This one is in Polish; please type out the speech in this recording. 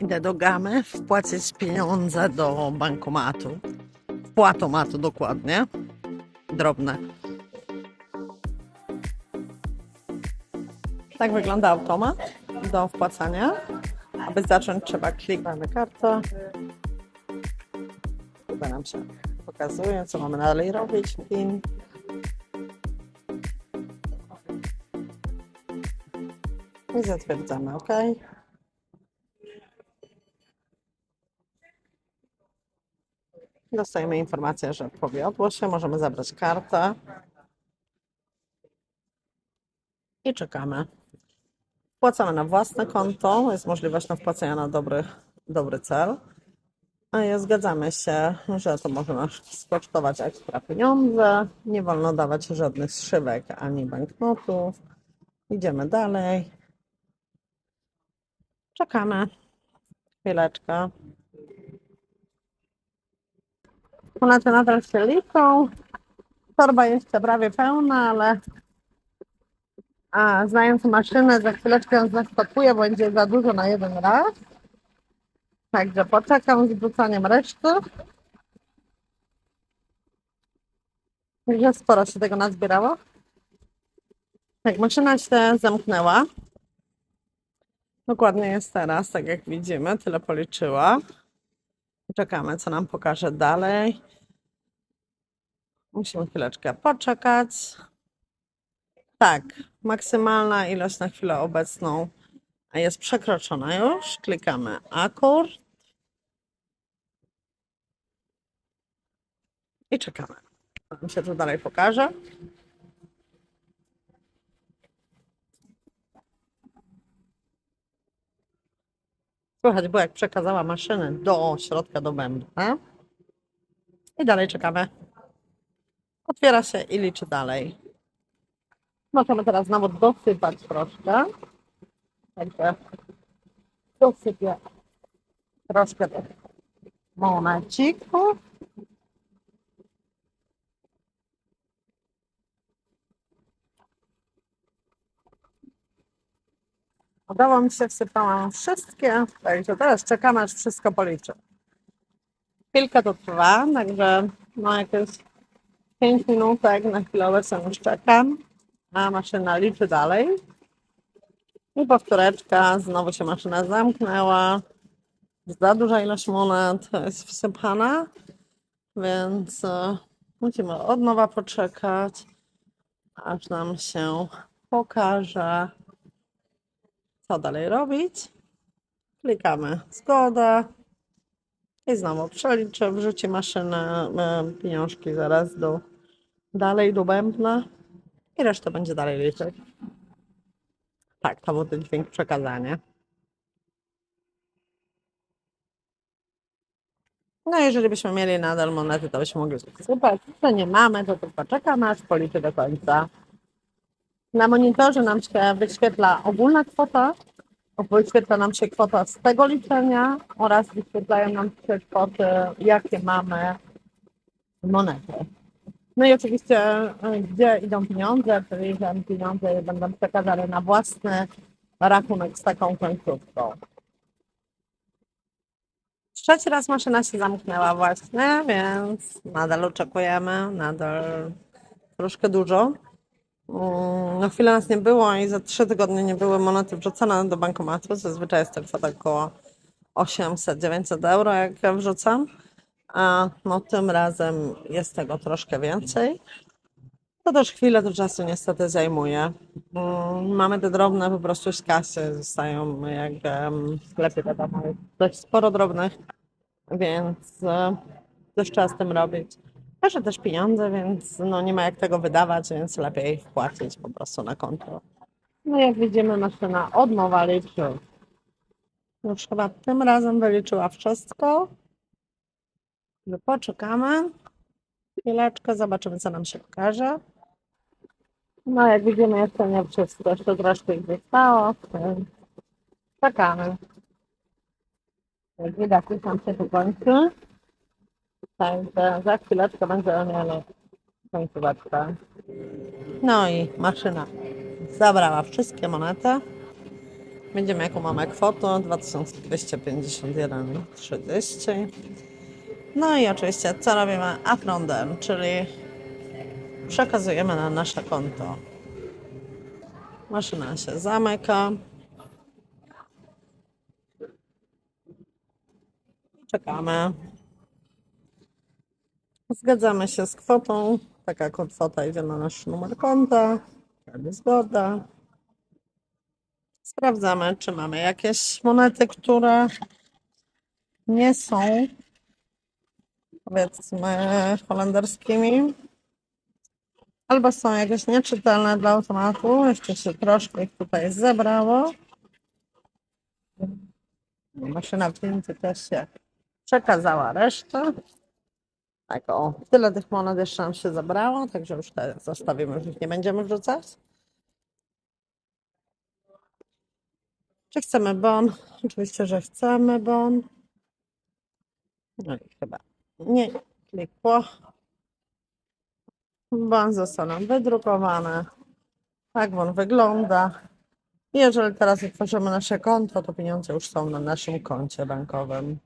Idę do gamy wpłacić pieniądze do bankomatu. Wpłatomatu dokładnie. Drobne. Tak wygląda automat do wpłacania. Aby zacząć trzeba klikać na kartę. Chyba nam się pokazuje, co mamy dalej robić. PIN. I zatwierdzamy OK. Dostajemy informację, że powiodło się, możemy zabrać kartę. I czekamy. Wpłacamy na własne konto, jest możliwość na wpłacenia na dobry, dobry cel. A ja zgadzamy się, że to może nas skosztować ekstra pieniądze. Nie wolno dawać żadnych zszywek ani banknotów. Idziemy dalej. Czekamy. Chwileczkę. Monety nadal się liczą. Torba jeszcze prawie pełna, ale a, znając maszynę, za chwileczkę ją bo będzie za dużo na jeden raz. Także poczekam z wrzucaniem reszty. Także sporo się tego nazbierało. Tak, maszyna się zamknęła. Dokładnie jest teraz, tak jak widzimy, tyle policzyła. Czekamy, co nam pokaże dalej. Musimy chwileczkę poczekać. Tak, maksymalna ilość na chwilę obecną jest przekroczona już. Klikamy akord. I czekamy. Nam się tu dalej pokaże. Słychać było, jak przekazała maszynę do środka do bębna. I dalej czekamy. Otwiera się i liczy dalej. Możemy teraz znowu dosypać troszkę. Także dosypię troszkę tych. Udało mi się, wsypałam wszystkie, także teraz czekamy, aż wszystko policzy. Chwilkę to trwa, także no jakieś 5 minutek na chwilę obecną już czekam, a maszyna liczy dalej. I powtóreczka, znowu się maszyna zamknęła. Za duża ilość monet jest wsypana, więc e, musimy od nowa poczekać, aż nam się pokaże, co dalej robić. Klikamy zgoda i znowu przeliczę, wrzuci maszynę, e, pieniążki zaraz do dalej do bębna i resztę będzie dalej liczyć. Tak, to był ten dźwięk przekazania. No jeżeli byśmy mieli nadal monety, to byśmy mogli wysypać. To nie mamy, to tylko czekamy, aż policzy do końca. Na monitorze nam się wyświetla ogólna kwota, wyświetla nam się kwota z tego liczenia oraz wyświetlają nam się kwoty, jakie mamy monety. No i oczywiście, y, gdzie idą pieniądze, czyli że pieniądze będą przekazane na własny rachunek z taką końcówką. Trzeci raz maszyna się zamknęła właśnie, więc nadal oczekujemy, nadal troszkę dużo. Mm, No chwilę nas nie było i za trzy tygodnie nie były monety wrzucone do bankomatu. Zazwyczaj jest to kwota około 800-900 euro, jak ja wrzucam. A no tym razem jest tego troszkę więcej. To też chwilę to czasu niestety zajmuje. Mm, Mamy te drobne po prostu z kasy, zostają jak w sklepie dość sporo drobnych, więc e, też trzeba z tym robić. Proszę też pieniądze, więc no nie ma jak tego wydawać, więc lepiej wpłacić po prostu na konto. No jak widzimy, maszyna od nowa liczy. Już chyba tym razem wyliczyła wszystko. No poczekamy. Chwileczkę, zobaczymy co nam się pokaże. No jak widzimy jeszcze nie wszystko, jeszcze troszkę ich zostało. Czekamy. Jak widać już nam się tu kończy. Także za chwileczkę będziemy mieli końcóweczkę. No i maszyna zabrała wszystkie monety. Będziemy jaką mamy kwotę 2251,30. No i oczywiście co robimy? Afrondem, czyli przekazujemy na nasze konto. Maszyna się zamyka. Czekamy. Zgadzamy się z kwotą. Taka kwota idzie na nasz numer konta. Wtedy zgoda. Sprawdzamy, czy mamy jakieś monety, które nie są powiedzmy holenderskimi. Albo są jakieś nieczytelne dla automatu. Jeszcze się troszkę ich tutaj zebrało. Maszyna w też się przekazała resztę. Tak o, tyle tych monet jeszcze nam się zebrało, także już te zostawimy, już ich nie będziemy wrzucać. Czy chcemy bon? Oczywiście, że chcemy bon. No i chyba nie klikło. Bon został nam wydrukowany. Tak on wygląda. Jeżeli teraz otworzymy nasze konto, to pieniądze już są na naszym koncie bankowym.